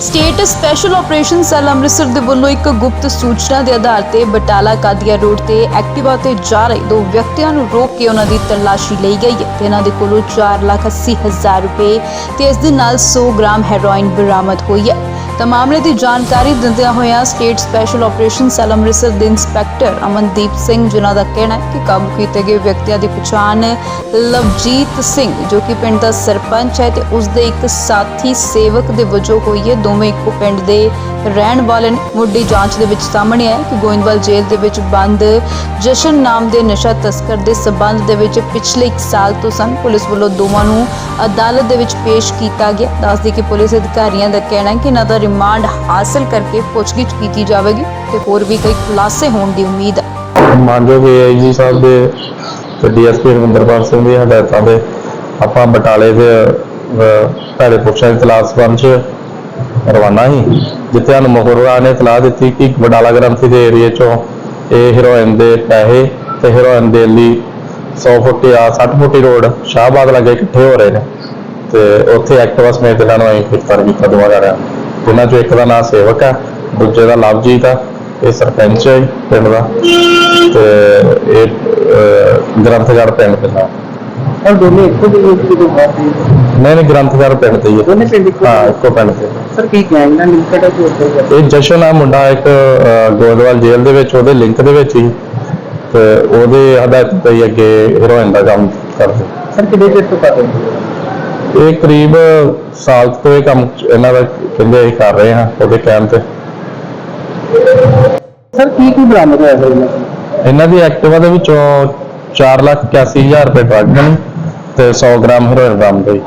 State special operation cell Amritsar ਦੇ ਵੱਲੋਂ ਇੱਕ ਗੁਪਤ ਸੂਚਨਾ ਦੇ ਆਧਾਰ ਤੇ ਬਟਾਲਾ ਕਾਦੀਆ ਰੋਡ ਤੇ ਐਕਟਿਵਾ ਤੇ ਜਾ ਰਹੇ ਦੋ ਵਿਅਕਤੀਆਂ ਨੂੰ ਰੋਕ ਕੇ ਉਹਨਾਂ ਦੀ ਤਲਾਸ਼ੀ ਲਈ ਗਈ ਹੈ ਤੇ ਇਹਨਾਂ ਦੇ ਕੋਲੋਂ 4,80,000 ਰੁਪਏ ਤੇ ਇਸ ਦੇ ਨਾਲ 100 ਗ੍ਰਾਮ ਹੈਰੋਇਨ ਬਰਾਮਦ ਹੋਈ ਹੈ। ਤਾਂ ਮਾਮਲੇ ਦੀ ਜਾਣਕਾਰੀ ਦਿੰਦਿਆਂ ਹੋਇਆਂ state special operation cell Amritsar ਦੇ ਇੰਸਪੈਕਟਰ ਅਮਨਦੀਪ ਸਿੰਘ ਜਿਨ੍ਹਾਂ ਦਾ ਕਹਿਣਾ ਹੈ ਕਿ ਕਾਬੂ ਕੀਤੇ ਗਏ ਵਿਅਕਤੀਆਂ ਦੀ ਪਛਾਣ ਲਵਜੀਤ ਸਿੰਘ, ਜੋ ਕਿ ਪਿੰਡ ਦਾ ਸਰਪੰਚ ਹੈ ਤੇ ਉਸ ਦੇ ਇੱਕ ਸਾਥੀ ਸੇਵਕ ਦੇ ਵਜੋਂ ਹੋਈ ਹੈ। ਦੋਵੇਂ ਇੱਕੋ ਪਿੰਡ ਦੇ ਰਹਿਣ ਵਾਲੇ ਨੇ। ਮੁੱਢਲੀ ਜਾਂਚ ਦੇ ਵਿੱਚ ਸਾਹਮਣੇ ਆਇਆ ਕਿ ਗੋਇੰਦਵਾਲ ਜੇਲ੍ਹ ਦੇ ਵਿੱਚ ਬੰਦ ਜਸ਼ਨ ਨਾਮ ਦੇ ਨਸ਼ਾ ਤਸਕਰ ਦੇ ਸਬੰਧ ਦੇ ਵਿੱਚ ਪਿਛਲੇ 1 ਸਾਲ ਤੋਂ ਸਨ। ਪੁਲਿਸ ਵੱਲੋਂ ਦੋਵਾਂ ਨੂੰ ਅਦਾਲਤ ਦੇ ਵਿੱਚ ਪੇਸ਼ ਕੀਤਾ ਗਿਆ। ਦੱਸਦੀ ਕਿ ਪੁਲਿਸ ਅਧਿਕਾਰੀਆਂ ਦਾ ਕਹਿਣਾ ਹੈ ਕਿ ਇਹਨਾਂ ਦਾ ਰਿਮਾਂਡ ਹਾਸਲ ਕਰਕੇ ਪੁੱਛਗਿੱਛ ਕੀਤੀ ਜਾਵੇਗੀ ਤੇ ਹੋਰ ਵੀ ਕਈ ਖੁਲਾਸੇ ਹੋਣ ਦੀ ਉਮੀਦ ਹੈ। ਮਾਨਯੋਗ ਏਆਈਜੀ ਸਾਹਿਬ ਦੇ ਤੇ ਡੀਐਸਪੀ ਰਵਿੰਦਰਪਾਲ ਸਿੰਘ ਦੀ ਹਦਾਇਤਾਂ ਦੇ ਆਪਾਂ ਬਟਾਲੇ ਦੇ ਭੈੜੇ ਪੁਰਸ਼ਾਂ ਦੀ ਤਲਾਸ਼ ਸੰਬੰਧ ਚ ਰਵਾਨਾ ਸੀ, ਜਿੱਥੇ ਸਾਨੂੰ ਮੁਖਬਰਾਂ ਨੇ ਇਤਲਾਹ ਦਿੱਤੀ ਕਿ ਬਟਾਲਾ ਗ੍ਰੰਥੀ ਦੇ ਏਰੀਏ ਚੋਂ ਇਹ ਹੀਰੋਇਨ ਦੇ ਪੈਸੇ ਤੇ ਹੀਰੋਇਨ ਦੇ ਲਈ 100 ਫੁੱਟੀ ਆ 60 ਫੁੱਟੀ ਰੋਡ ਸ਼ਾਹਬਾਦ ਲਾਗੇ ਇਕੱਠੇ ਹੋ ਰਹੇ ਨੇ। ਤੇ ਉੱਥੇ ਐਕਟਿਵਾ ਸਮੇਤ ਇਹਨਾਂ ਨੂੰ ਅਸੀਂ ਗ੍ਰਿਫਤਾਰ ਕੀਤਾ ਦੋਵਾਂ ਜਣਿਆਂ ਨੂੰ ਜਿਨ੍ਹਾਂ ਚੋਂ ਇੱਕ ਦਾ ਨਾਮ ਸੇਵਕ ਆ ਦੂਜੇ ਦਾ ਲਵਜੀਤ ਆ ਇਹ ਸਰਪੰਚ ਹੈ ਪਿੰਡ ਦਾ। ਤੇ ਇਹ ਅਹ, ਗ੍ਰੰਥਗੜ੍ਹ ਪਿੰਡ ਦਾ ਔਰ ਦੋਨੇ ਇੱਕੋ ਜਿਹੇ ਇੱਕ ਤੋਂ ਬਾਅਦ ਦੇ ਨਹੀਂ ਨਹੀਂ ਗ੍ਰੰਥਗੜ੍ਹ ਪਿੰਡ ਤੇ ਹੀ ਹੈ ਦੋਨੇ ਪਿੰਡ ਇੱਕੋ ਹਾਂ ਇੱਕੋ ਪਿੰਡ ਤੇ। ਸਰ ਕੀ ਗੈਂਗ ਨਾਲ ਲਿੰਕਡ ਹੈ ਕਿ ਉੱਧਰ ਇਹ ਜਸ਼ਨ ਆ ਮੁੰਡਾ ਇੱਕ ਅਹ, ਗੋਇੰਦਵਾਲ ਜੇਲ੍ਹ ਦੇ ਵਿੱਚ ਉਹਦੇ ਲਿੰਕ ਦੇ ਵਿੱਚ ਹੀ। ਤੇ ਉਹਦੇ ਹਦਾਇਤ ਤੇ ਹੀ ਅੱਗੇ ਹੀਰੋਇਨ ਦਾ ਕੰਮ ਕਰਦੇ। ਸਰ ਕਿਹੜੇ ਚਿਰ ਤੋਂ ਕਰ ਰਹੇ ਹੋ? ਇਹ ਕਰੀਬ ਸਾਲ ਤੋਂ ਇਹ ਕੰਮ ਇਹਨਾਂ ਦਾ ਕਹਿੰਦੇ ਅਸੀਂ ਕਰ ਰਹੇ ਹਾਂ ਉਹਦੇ ਕਹਿਣ ਤੇ। ਸਰ ਕੀ ਕੀ ਬਰਾਮਦ ਹੋਇਆ ਸਰ ਇਹਨਾਂ ਤੋਂ? ਇਹਨਾਂ ਦੀ ਐਕਟਿਵਾ ਦੇ ਵਿੱਚੋਂ 481000 ਰੁਪਏ ਡਰੱਗ ਮਨੀ ਤੇ 100 ਗ੍ਰਾਮ ਹੀਰੋਇਨ ਬਰਾਮਦ ਹੋਈ